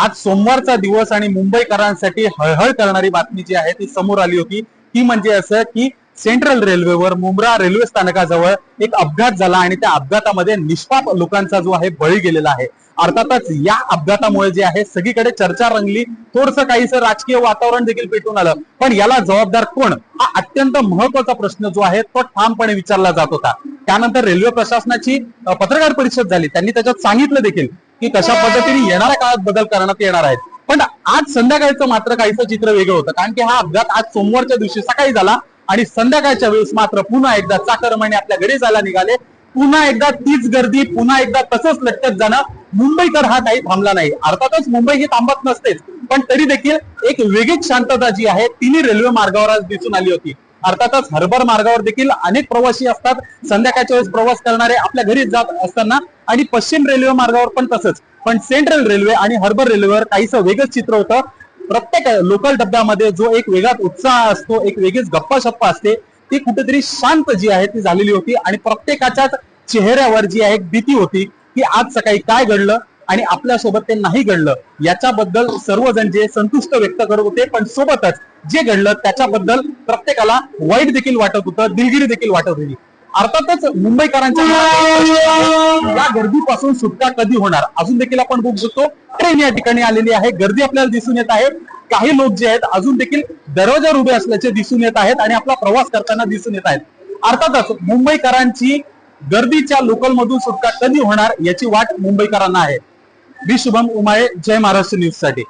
आज सोमवारचा दिवस आणि मुंबईकरांसाठी हळहळ करणारी बातमी जी आहे ती समोर आली होती. ती म्हणजे असं की सेंट्रल रेल्वेवर मुंब्रा रेल्वे स्थानकाजवळ एक अपघात झाला आणि त्या अपघातामध्ये निष्पाप लोकांचा जो आहे बळी गेलेला आहे. अर्थातच या अपघातामुळे जे आहे सगळीकडे चर्चा रंगली. थोडस काहीसं राजकीय वातावरण देखील पेटून आलं. पण याला जबाबदार कोण? हा अत्यंत महत्त्वाचा प्रश्न जो आहे तो ठामपणे विचारला जात होता. त्यानंतर रेल्वे प्रशासनाची पत्रकार परिषद झाली. त्यांनी त्याच्यात सांगितलं देखील की कशा पद्धतीने येणाऱ्या काळात बदल करण्यात येणार आहेत. पण आज संध्याकाळचं मात्र काहीसं चित्र वेगळं होतं. कारण की हा अपघात आज सोमवारच्या दिवशी सकाळी झाला आणि संध्याकाळच्या वेळेस मात्र पुन्हा एकदा चाकरमाने आपल्या घरी जायला निघाले. पुन्हा एकदा तीच गर्दी पुन्हा एकदा तसंच लटकत जाणं. मुंबईकर हा काही थांबला नाही. अर्थातच मुंबई ही थांबत नसतेच. पण तरी देखील एक वेगळीच शांतता जी आहे तिन्ही रेल्वे मार्गावर आज दिसून आली होती. अर्थातच हर्बर मार्गावर देखील अनेक प्रवासी असतात. संध्याकाळच्या वेळेस प्रवास करणारे आपल्या घरी जात असताना आणि पश्चिम रेल्वे मार्गावर पण तसंच. पण सेंट्रल रेल्वे आणि हर्बर रेल्वेवर काहीसं वेगळंच चित्र होतं. प्रत्येक लोकल डब्यामध्ये जो एक वेगळाच उत्साह असतो एक वेगळीच गप्पा शप्पा असते ती कुठेतरी शांत जी आहे ती झालेली होती आणि प्रत्येकाच्याच चेहऱ्यावर जी आहे एक भीती होती की आज सकाळी काय घडलं? आणि आपल्यासोबत ते नाही घडलं. याच्याबद्दल सर्वजण जे संतुष्ट व्यक्त करत होते पण सोबतच जे घडलं त्याच्याबद्दल प्रत्येकाला वाईट देखील वाटत होतं दिलगिरी देखील वाटत होती. अर्थातच मुंबईकरांच्या या गर्दीपासून सुटका कधी होणार? अजून देखील आपण बघू शकतो. ट्रेन या ठिकाणी आलेली आहे. गर्दी आपल्याला दिसून येत आहे. काही लोक जे आहेत अजून देखील दरवाजावर उभे असल्याचे दिसून येत आहेत आणि आपला प्रवास करताना दिसून येत आहेत. अर्थातच मुंबईकरांची गर्दीच्या लोकल मधून सुटका कधी होणार याची वाट मुंबईकरांना आहे. मी शुभम उमाळे जय महाराष्ट्र न्यूजसाठी